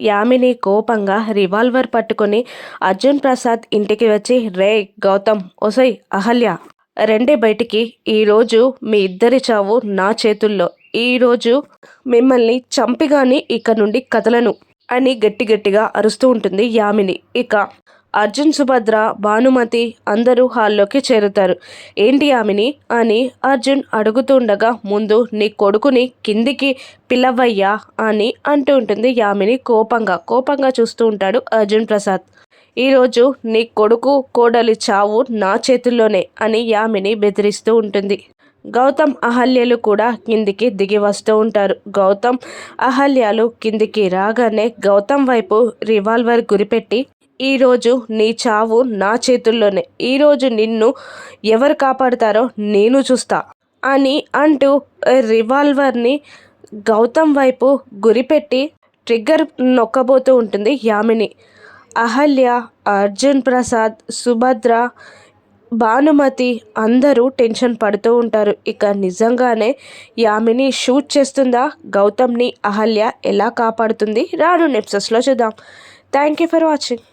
యామిని కోపంగా రివాల్వర్ పట్టుకొని అర్జున్ ప్రసాద్ ఇంటికి వచ్చి రే గౌతమ్ ఒసై అహల్య రెండే బయటికి. ఈరోజు మీ ఇద్దరి చావు నా చేతుల్లో. ఈరోజు మిమ్మల్ని చంపిగాని ఇక నుండి కథలను అని గట్టి గట్టిగా అరుస్తూ ఉంటుంది యామిని. ఇక అర్జున్ సుభద్ర భానుమతి అందరూ హాల్లోకి చేరుతారు. ఏంటి ఆమెని అని అర్జున్ అడుగుతుండగా ముందు నీ కొడుకుని కిందికి పిలవయ్యా అని అంటూ ఉంటుంది యామిని కోపంగా కోపంగా చూస్తూ ఉంటాడు అర్జున్ ప్రసాద్. ఈరోజు నీ కొడుకు కోడలి చావు నా చేతుల్లోనే అని యామిని బెదిరిస్తూ ఉంటుంది. గౌతమ్ అహల్యలు కూడా కిందికి దిగి వస్తూ ఉంటారు. గౌతమ్ అహల్యాలు కిందికి రాగానే గౌతమ్ వైపు రివాల్వర్ గురిపెట్టి ఈరోజు నీ చావు నా చేతుల్లోనే. ఈరోజు నిన్ను ఎవరు కాపాడుతారో నేను చూస్తా అని అంటూ రివాల్వర్ని గౌతమ్ వైపు గురిపెట్టి ట్రిగ్గర్ నొక్కబోతూ ఉంటుంది యామిని. అహల్య అర్జున్ ప్రసాద్ సుభద్ర భానుమతి అందరూ టెన్షన్ పడుతూ ఉంటారు. ఇక నిజంగానే యామిని షూట్ చేస్తుందా? గౌతమ్ని అహల్య ఎలా కాపాడుతుంది? రాను నెప్సెస్లో చూద్దాం. Thank you for watching.